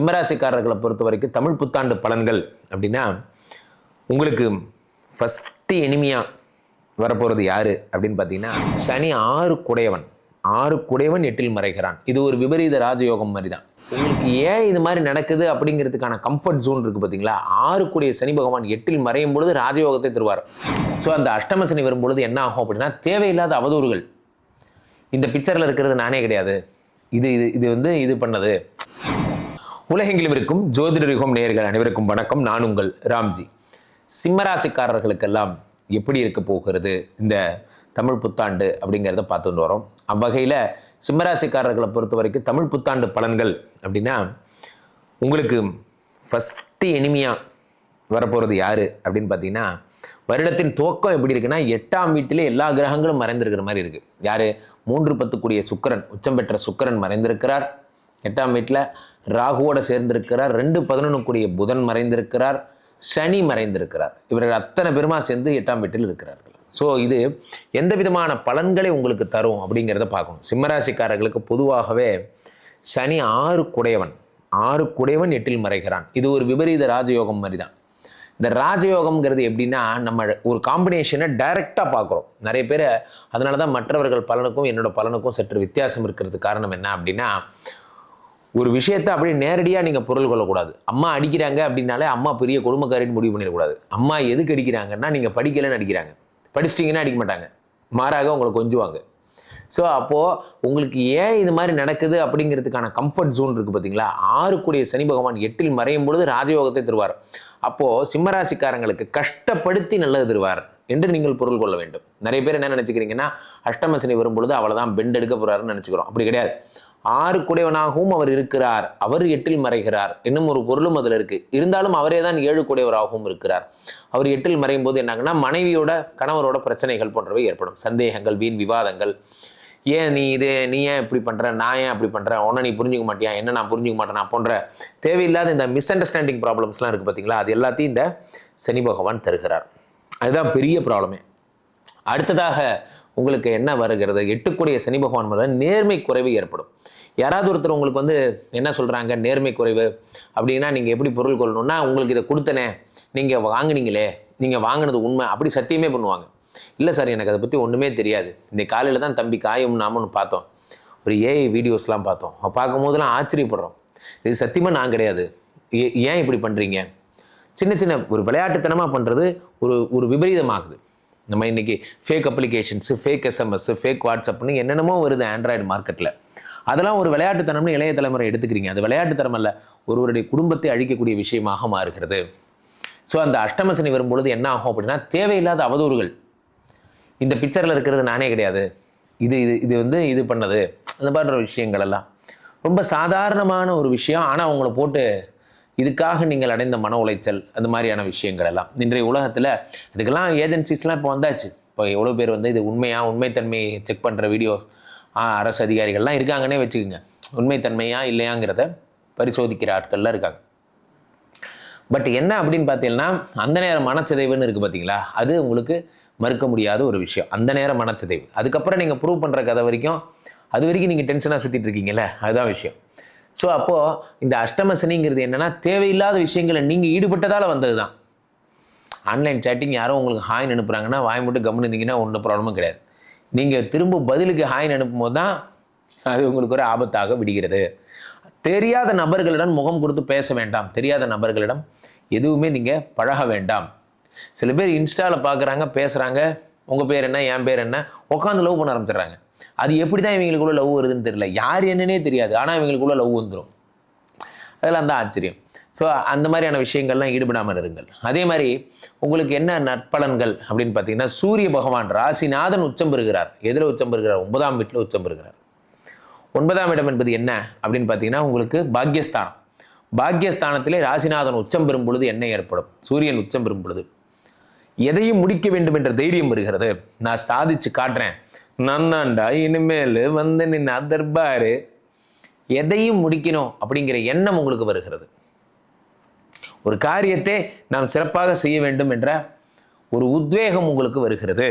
சிம்மராசிக்காரர்களை பொறுத்த வரைக்கும் தமிழ் புத்தாண்டு பலன்கள் அப்படின்னா உங்களுக்கு ஃபஸ்ட்டு எனிமியாக வரப்போகிறது யார் அப்படின்னு பார்த்தீங்கன்னா சனி ஆறு குடையவன். ஆறு குடையவன் எட்டில் மறைகிறான். இது ஒரு விபரீத ராஜயோகம் மாதிரி தான் உங்களுக்கு ஏன் இது மாதிரி நடக்குது அப்படிங்கிறதுக்கான கம்ஃபர்ட் ஜோன் இருக்குது பார்த்தீங்களா? ஆறு சனி பகவான் எட்டில் மறையும் பொழுது ராஜயோகத்தை தருவார். ஸோ அந்த அஷ்டம சனி வரும்பொழுது என்ன ஆகும் அப்படின்னா தேவையில்லாத அவதூறுகள். இந்த பிக்சரில் இருக்கிறது நானே கிடையாது. இது இது இது வந்து இது பண்ணது. உலகெங்கிலும் இருக்கும் ஜோதிடர் யுகம் நேயர்கள் அனைவருக்கும் வணக்கம். நான் உங்கள் ராம்ஜி. சிம்மராசிக்காரர்களுக்கெல்லாம் எப்படி இருக்க போகிறது? இந்த தமிழ் புத்தாண்டு அப்படிங்கிறத பார்த்துட்டு வரோம். அவ்வகையில் சிம்மராசிக்காரர்களை பொறுத்த வரைக்கும் தமிழ் புத்தாண்டு பலன்கள் அப்படின்னா உங்களுக்கு ஃபஸ்ட்டு இனிமையாக வரப்போகிறது யார் அப்படின்னு பார்த்தீங்கன்னா வருடத்தின் துவக்கம் எப்படி இருக்குன்னா எட்டாம் வீட்டிலே எல்லா கிரகங்களும் மறைந்திருக்கிற மாதிரி இருக்குது யார்? மூன்று பத்துக்குரிய சுக்கிரன் உச்சம் பெற்ற சுக்கரன் மறைந்திருக்கிறார். எட்டாம் வீட்டில் ராகுவோட சேர்ந்திருக்கிறார். ரெண்டு பதினொன்றுக்குரிய புதன் மறைந்திருக்கிறார். சனி மறைந்திருக்கிறார். இவர்கள் அத்தனை பெருமா சேர்ந்து எட்டாம் வீட்டில் இருக்கிறார்கள். ஸோ இது எந்த விதமான பலன்களை உங்களுக்கு தரும் அப்படிங்கிறத பார்க்கணும். சிம்மராசிக்காரர்களுக்கு பொதுவாகவே சனி ஆறு குடையவன் ஆறு குடையவன் எட்டில் மறைகிறான். இது ஒரு விபரீத ராஜயோகம் மாதிரி தான் இந்த ராஜயோகம்ங்கிறது எப்படின்னா நம்ம ஒரு காம்பினேஷனை டைரெக்டாக பார்க்குறோம். நிறைய பேர் அதனால தான் மற்றவர்கள் பலனுக்கும் என்னோட பலனுக்கும் சற்று வித்தியாசம் இருக்கிறது காரணம் என்ன அப்படின்னா ஒரு விஷயத்தை அப்படியே நேரடியாக நீங்கள் பொருள் கொள்ளக்கூடாது. அம்மா அடிக்கிறாங்க அப்படின்னாலே அம்மா பெரிய கொடுமைக்காரின்னு முடிவு பண்ணிடக்கூடாது. அம்மா எதுக்கு அடிக்கிறாங்கன்னா நீங்கள் படிக்கலைன்னு அடிக்கிறாங்க. படிச்சிட்டிங்கன்னா அடிக்க மாட்டாங்க. மாறாக உங்களை கொஞ்சுவாங்க. ஸோ அப்போது உங்களுக்கு ஏன் இது மாதிரி நடக்குது அப்படிங்கிறதுக்கான கம்ஃபர்ட் ஜோன் இருக்குது பார்த்தீங்களா ஆறுக்குடைய சனி பகவான் எட்டில் மறையும் பொழுது ராஜயோகத்தை தருவார். அப்போது சிம்மராசிக்காரங்களுக்கு கஷ்டப்படுத்தி நல்லது தருவார் என்று நீங்கள் பொருள் கொள்ள வேண்டும். நிறைய பேர் என்ன நினச்சிக்கிறீங்கன்னா அஷ்டம சனி வரும்பொழுது அவ்வளோதான் பெண்ட் எடுக்க போகிறாருன்னு நினச்சிக்கிறோம். அப்படி கிடையாது. ஆறுக்குடையவனாகவும் அவர் இருக்கிறார். அவர் எட்டில் மறைகிறார். இன்னும் ஒரு பொருளும் அதில் இருக்குது இருந்தாலும் அவரே தான் ஏழு குடையவராகவும் இருக்கிறார். அவர் எட்டில் மறையும் போது என்னாங்கன்னா மனைவியோட கணவரோட பிரச்சனைகள் போன்றவை ஏற்படும். சந்தேகங்கள் வீண் விவாதங்கள். ஏன் நீ இது நீ ஏன் இப்படி பண்ணுற நான் ஏன் அப்படி பண்ணுறேன் உன்னை நீ புரிஞ்சுக்க மாட்டியா? என்ன நான் புரிஞ்சுக்க மாட்டேனா? போன்ற தேவையில்லாத இந்த மிஸ் அண்டர்ஸ்டாண்டிங் ப்ராப்ளம்ஸ்லாம் இருக்குது பார்த்தீங்களா அது எல்லாத்தையும் இந்த சனி பகவான் தருகிறார். அதுதான் பெரிய ப்ராப்ளமே அடுத்ததாக உங்களுக்கு என்ன வருகிறது? எட்டுக்குடைய சனி பகவான் முதல் நேர்மை குறைவு ஏற்படும். யாராவது ஒருத்தர் உங்களுக்கு வந்து என்ன சொல்கிறாங்க நேர்மை குறைவு அப்படின்னா நீங்கள் எப்படி பொருள் கொள்ளணும்னா உங்களுக்கு இதை கொடுத்தனே நீங்கள் வாங்கினீங்களே நீங்கள் வாங்கினது உண்மை அப்படி சத்தியமே பண்ணுவாங்க. இல்லை சார் எனக்கு அதை பற்றி ஒன்றுமே தெரியாது. இந்த காலையில் தான் தம்பி காயம் நாமன்னு பார்த்தோம். ஒரு ஏஐ வீடியோஸ்லாம் பார்த்தோம். பார்க்கும் பார்க்கும்போதெல்லாம் ஆச்சரியப்படுறோம். இது சத்தியமாக நான் கிடையாது. ஏ- ஏன் இப்படி பண்ணுறீங்க சின்ன சின்ன ஒரு விளையாட்டுத்தனமாக பண்ணுறது ஒரு ஒரு விபரீதமாகுது. நம்ம இன்றைக்கி fake applications fake SMS fake வாட்ஸ்அப்னு என்னென்னமோ வருது ஆண்ட்ராய்டு மார்க்கெட்டில் அதெல்லாம் ஒரு விளையாட்டுத்தனம்னு இளைய தலைமுறை எடுத்துக்கிறீங்க. அது விளையாட்டுத்தனம் அல்ல ஒருவருடைய குடும்பத்தை அழிக்கக்கூடிய விஷயமாக மாறுகிறது. ஸோ அந்த அஷ்டம சனி வரும்பொழுது என்ன ஆகும் அப்படின்னா தேவையில்லாத அவதூறுகள். இந்த பிக்சரில் இருக்கிறது நானே கிடையாது. இது இது இது வந்து இது பண்ணது. அந்த மாதிரி விஷயங்கள் எல்லாம். ரொம்ப சாதாரணமான ஒரு விஷயம். ஆனால் அவங்கள போட்டு இதுக்காக நீங்கள் அடைந்த மன உளைச்சல் அந்த மாதிரியான விஷயங்கள் எல்லாம் இன்றைய உலகத்தில் இதுக்கெல்லாம் ஏஜென்சிஸ்லாம் இப்போ வந்தாச்சு. இப்போ எவ்வளோ பேர் வந்து இது உண்மையாக உண்மைத்தன்மையை செக் பண்ணுற வீடியோ அரசு அதிகாரிகள்லாம் இருக்காங்கன்னே வச்சுக்கோங்க. உண்மைத்தன்மையா இல்லையாங்கிறத பரிசோதிக்கிற ஆட்கள்லாம் இருக்காங்க. பட் என்ன அப்படின்னு பார்த்தீங்கன்னா அந்த நேரம் மனச்சிதைவுன்னு இருக்குது பார்த்தீங்களா? அது உங்களுக்கு மறுக்க முடியாத ஒரு விஷயம். அந்த நேரம் மனச்சிதைவு. அதுக்கப்புறம் நீங்கள் ப்ரூவ் பண்ணுற கதை வரைக்கும் அது வரைக்கும் நீங்கள் டென்ஷனாக சுற்றிட்டு இருக்கீங்கல்ல? அதுதான் விஷயம். ஸோ அப்போது இந்த அஷ்டம சனிங்கிறது என்னென்னா தேவையில்லாத விஷயங்களை நீங்கள் ஈடுபட்டதால் வந்தது தான் ஆன்லைன் சேட்டிங் யாரோ உங்களுக்கு ஹாய்னு அனுப்புகிறாங்கன்னா வாய் மட்டும் கம்முன்னு இருந்தீங்கன்னா ஒன்றும் ப்ராப்ளமும் கிடையாது. நீங்கள் திரும்ப பதிலுக்கு ஹாய்னு அனுப்பும்போது தான் அது உங்களுக்கு ஒரு ஆபத்தாக விடுகிறது. தெரியாத நபர்களிடம் முகம் கொடுத்து பேச வேண்டாம். தெரியாத நபர்களிடம் எதுவுமே நீங்கள் பழக வேண்டாம். சில பேர் இன்ஸ்டாவில் பார்க்குறாங்க பேசுகிறாங்க உங்கள் பேர் என்ன என் பேர் என்ன உட்காந்து லவ் பண்ண ஆரம்பிச்சிடுறாங்க. அது எப்படி தான் இவங்களுக்குள்ள லவ் வருதுன்னு தெரியல. யார் என்னன்னே தெரியாது. ஆனால் இவங்களுக்குள்ள லவ் வந்துடும் அதெல்லாம் தான் ஆச்சரியம். ஸோ அந்த மாதிரியான விஷயங்கள்லாம் ஈடுபடாமல் இருங்கள். அதே மாதிரி உங்களுக்கு என்ன நற்பலன்கள் அப்படின்னு பார்த்தீங்கன்னா சூரிய பகவான் ராசிநாதன் உச்சம் பெறுகிறார். எதில் உச்சம் பெறுகிறார்? ஒன்பதாம் வீட்டில் உச்சம் பெறுகிறார். ஒன்பதாம் இடம் என்பது என்ன அப்படின்னு பார்த்தீங்கன்னா உங்களுக்கு பாக்யஸ்தானம். பாக்யஸ்தானத்திலே ராசிநாதன் உச்சம் பெறும் பொழுது என்ன ஏற்படும்? சூரியன் உச்சம் பெறும் பொழுது. எதையும் முடிக்க வேண்டும் என்ற தைரியம் வருகிறது. நான் சாதிச்சு காட்டுறேன். நந்தாண்டா இனிமேல் வந்து நின்ன தர்பாரு எதையும் முடிக்கணும் அப்படிங்கிற எண்ணம் உங்களுக்கு வருகிறது. ஒரு காரியத்தை நாம் சிறப்பாக செய்ய வேண்டும் என்ற ஒரு உத்வேகம் உங்களுக்கு வருகிறது.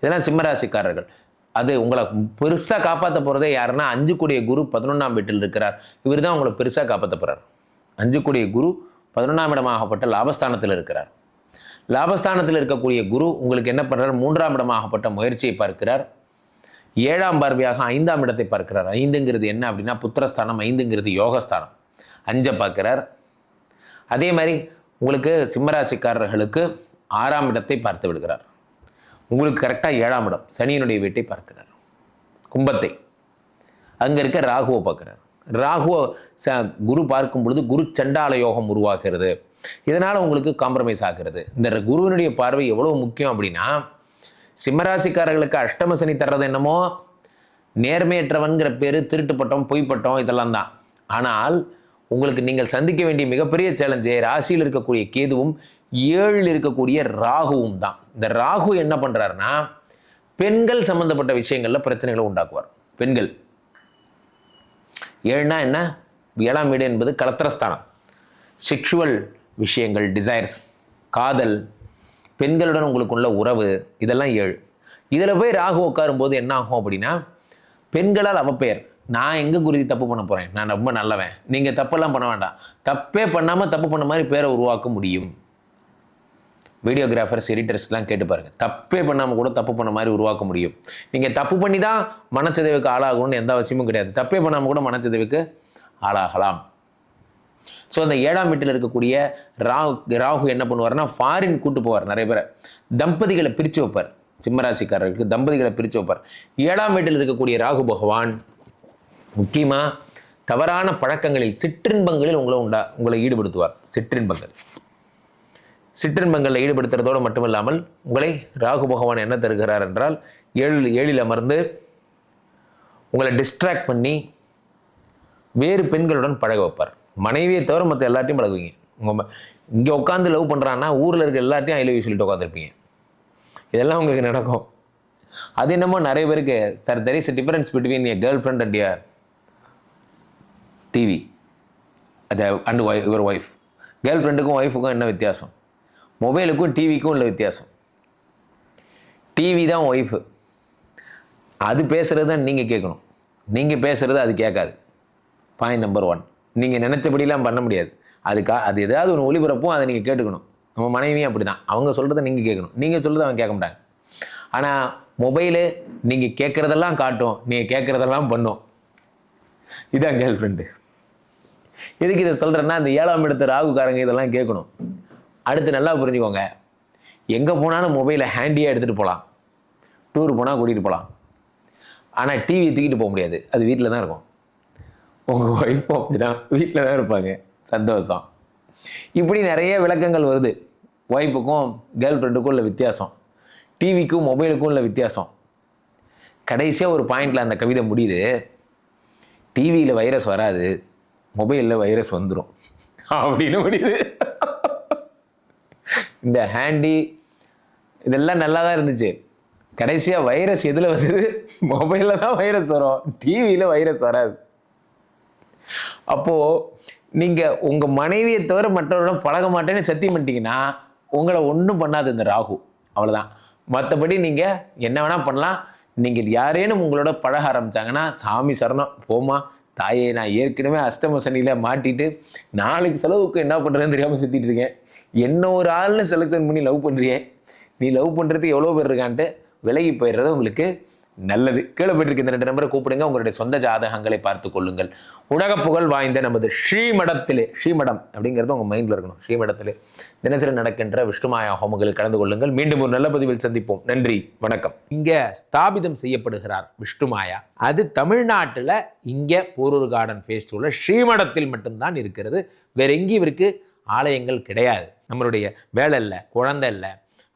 இதெல்லாம் சிம்மராசிக்காரர்கள். அது உங்களை பெருசாக காப்பாற்ற போகிறதே யாருன்னா அஞ்சு கூடிய குரு பதினொன்றாம் வீட்டில் இருக்கிறார். இவர் தான் உங்களை பெருசாக காப்பாற்ற போகிறார் அஞ்சு கூடிய குரு பதினொன்றாம் இடமாகப்பட்ட லாபஸ்தானத்தில் இருக்கிறார். லாபஸ்தானத்தில் இருக்கக்கூடிய குரு உங்களுக்கு என்ன பண்ணுறார் மூன்றாம் இடமாகப்பட்ட முயற்சியை பார்க்கிறார். ஏழாம் பார்வையாக ஐந்தாம் இடத்தை பார்க்கிறார். ஐந்துங்கிறது என்ன அப்படின்னா புத்திரஸ்தானம் ஐந்துங்கிறது யோகஸ்தானம். அஞ்சை பார்க்கிறார். அதே மாதிரி உங்களுக்கு சிம்மராசிக்காரர்களுக்கு ஆறாம் இடத்தை பார்த்து விடுகிறார். உங்களுக்கு கரெக்டாக ஏழாம் இடம் சனியினுடைய வீட்டை பார்க்கிறார். கும்பத்தை. அங்கே இருக்க ராகுவை பார்க்குறார். ராகுவை ச குரு பார்க்கும் பொழுது குரு சண்டால யோகம் உருவாகிறது. இதனால் உங்களுக்கு காம்ப்ரமைஸ் ஆகிறது. இந்த குருவினுடைய பார்வை எவ்வளோ முக்கியம் அப்படின்னா சிம்மராசிக்காரர்களுக்கு அஷ்டம சனி தர்றது என்னமோ நேர்மையற்றவன்கிற பேர் திருட்டுப்பட்டோம் பொய்ப்பட்டோம் இதெல்லாம் தான். ஆனால் உங்களுக்கு நீங்கள் சந்திக்க வேண்டிய மிகப்பெரிய சேலஞ்சே ராசியில் இருக்கக்கூடிய கேதுவும் ஏழில் இருக்கக்கூடிய ராகுவும் தான். இந்த ராகு என்ன பண்ணுறாருன்னா பெண்கள் சம்மந்தப்பட்ட விஷயங்களில் பிரச்சனைகளை உண்டாக்குவார். பெண்கள். ஏழுனா என்ன? ஏழாம் வீடு என்பது கலத்திரஸ்தானம். செக்ஷுவல் விஷயங்கள் டிசைர்ஸ் காதல் பெண்களுடன் உங்களுக்குள்ள உறவு இதெல்லாம் ஏழு. இதில் போய் ராகு உட்காரும்போது என்ன ஆகும் அப்படின்னா பெண்களால் அவப்பெயர். நான் எங்கே குருதி தப்பு பண்ண போகிறேன் நான் ரொம்ப நல்லவன். நீங்கள் தப்பெல்லாம் பண்ண வேண்டாம். தப்பே பண்ணாமல் தப்பு பண்ண மாதிரி பேரை உருவாக்க முடியும். வீடியோகிராஃபர்ஸ் எடிட்டர்ஸ்லாம் கேட்டு பாருங்கள் தப்பே பண்ணாமல் கூட தப்பு பண்ண மாதிரி உருவாக்க முடியும். நீங்கள் தப்பு பண்ணி தான் மனச்சதவுக்கு ஆளாகணும்னு எந்த அவசியமும் கிடையாது. தப்பே பண்ணாமல் கூட மனச்சதவுக்கு ஆளாகலாம். ஸோ அந்த ஏழாம் வீட்டில் இருக்கக்கூடிய ராகு ராகு என்ன பண்ணுவார்னா ஃபாரின் கூட்டு போவார் நிறைய பேரை. தம்பதிகளை பிரித்து வைப்பார். சிம்மராசிக்காரர்களுக்கு தம்பதிகளை பிரித்து வைப்பார். ஏழாம் வீட்டில் இருக்கக்கூடிய ராகு பகவான் முக்கியமாக தவறான பழக்கங்களில் சிற்றின்பங்களில் உங்களை உண்டா உங்களை ஈடுபடுத்துவார். சிற்றின்பங்கள். சிற்றின்பங்களில் ஈடுபடுத்துறதோடு மட்டுமில்லாமல் உங்களை ராகு பகவான் என்ன தருகிறார் என்றால் ஏழு ஏழில் அமர்ந்து உங்களை டிஸ்ட்ராக்ட் பண்ணி வேறு பெண்களுடன் பழக வைப்பார். மனைவியை தவிர மற்ற எல்லாத்தையும் பழகுவீங்க. உங்கள் இங்கே உட்காந்து லவ் பண்ணுறான்னா ஊரில் இருக்க எல்லாத்தையும் ஐ லவ் யூ சொல்லிட்டு உட்காந்துருப்பீங்க இதெல்லாம் உங்களுக்கு நடக்கும். அது என்னமோ நிறைய பேருக்கு sir there is difference between a girl friend and your TV அது and why your wife girl ஃப்ரெண்டுக்கும் ஒய்ஃபுக்கும் என்ன வித்தியாசம்? மொபைலுக்கும் டிவிக்கும் உள்ள வித்தியாசம். டிவி தான் ஒய்ஃபு அது பேசுகிறது தான் நீங்கள் கேட்கணும். நீங்கள் பேசுகிறது அது கேட்காது. பாயிண்ட் நம்பர் ஒன் நீங்கள் நினச்சபடிலாம் பண்ண முடியாது. அதுக்கா அது ஏதாவது ஒன்று ஒளிபரப்பும் அதை நீங்கள் கேட்டுக்கணும். நம்ம மனைவியும் அப்படி தான் அவங்க சொல்கிறத நீங்கள் கேட்கணும். நீங்கள் சொல்கிறத அவன் கேட்க மாட்டாங்க. ஆனால் மொபைலு நீங்கள் கேட்குறதெல்லாம் காட்டும். நீங்கள் கேட்குறதெல்லாம் பண்ணும். இதான் கேர்ள் ஃப்ரெண்டு எதுக்கு இதை சொல்கிறேன்னா அந்த ஏழாம் இடத்து ராகுக்காரங்க இதெல்லாம் கேட்கணும். அடுத்து நல்லா புரிஞ்சுக்கோங்க. எங்கே போனாலும் மொபைலை ஹேண்டியாக எடுத்துகிட்டு போகலாம் டூர் போனால் கூட்டிகிட்டு போகலாம் ஆனால் டிவி தூக்கிட்டு போக முடியாது. அது வீட்டில் தான் இருக்கும். உங்கள் ஒய்ஃபும் அப்படி தான் வீட்டில் தான் இருப்பாங்க. சந்தோஷம். இப்படி நிறைய விளக்கங்கள் வருது. ஒய்ஃபுக்கும் கேர்ள் ஃப்ரெண்டுக்கும் உள்ள வித்தியாசம். டிவிக்கும் மொபைலுக்கும் உள்ள வித்தியாசம். கடைசியாக ஒரு பாயிண்டில் அந்த கவிதை முடியுது. டிவியில் வைரஸ் வராது. மொபைலில் வைரஸ் வந்துடும் அப்படின்னு முடியுது. இந்த ஹேண்டி இதெல்லாம் நல்லா தான் இருந்துச்சு. கடைசியாக வைரஸ் எதில் வந்தது? மொபைலில் தான் வைரஸ் வரும். டிவியில் வைரஸ் வராது. அப்போது நீங்கள் உங்கள் மனைவியை தவிர மற்றவரிடம் பழக மாட்டேன்னு சத்தியம் பண்ணிட்டீங்கன்னா உங்களை ஒன்றும் பண்ணாது இந்த ராகு. அவ்வளோதான் மற்றபடி நீங்கள் என்ன வேணால் பண்ணலாம். நீங்கள் யாரேனும் உங்களோட பழக ஆரம்பித்தாங்கன்னா சாமி சரணம் போமா தாயே நான் ஏற்கனவே அஷ்டம சனியில் மாட்டிட்டு நாளைக்கு செலவுக்கு என்ன பண்ணுறதுன்னு தெரியாமல் சுற்றிட்டு இருக்கேன். என்ன ஒரு ஆள்னு செலெக்ஷன் பண்ணி லவ் பண்ணுறியே நீ லவ் பண்ணுறதுக்கு எவ்வளோ பேர் இருக்கான்ட்டு விலகி போயிடுறது உங்களுக்கு நல்லது. கீழே போயிட்டு இந்த ரெண்டு நம்பரை கூப்பிடுங்க. உங்களுடைய சொந்த ஜாதகங்களை பார்த்து கொள்ளுங்கள். உலக புகழ் வாய்ந்த நமது ஸ்ரீமடத்திலே ஸ்ரீமடம் அப்படிங்கிறது உங்கள் மைண்டில் இருக்கணும். ஸ்ரீமடத்திலே தினசரி நடக்கின்ற விஷ்ணுமாயா ஹோமங்களில் கலந்து கொள்ளுங்கள். மீண்டும் ஒரு நல்ல பதிவில் சந்திப்போம். நன்றி வணக்கம். இங்கே ஸ்தாபிதம் செய்யப்படுகிறார் விஷ்ணுமாயா. அது தமிழ்நாட்டில் இங்கே போரூர் கார்டன் ஃபேஸ்டிவலில் ஸ்ரீமடத்தில் மட்டும்தான் இருக்கிறது. வேற எங்கேயும் இவருக்கு ஆலயங்கள் கிடையாது. நம்மளுடைய வேலை இல்லை குழந்தை இல்லை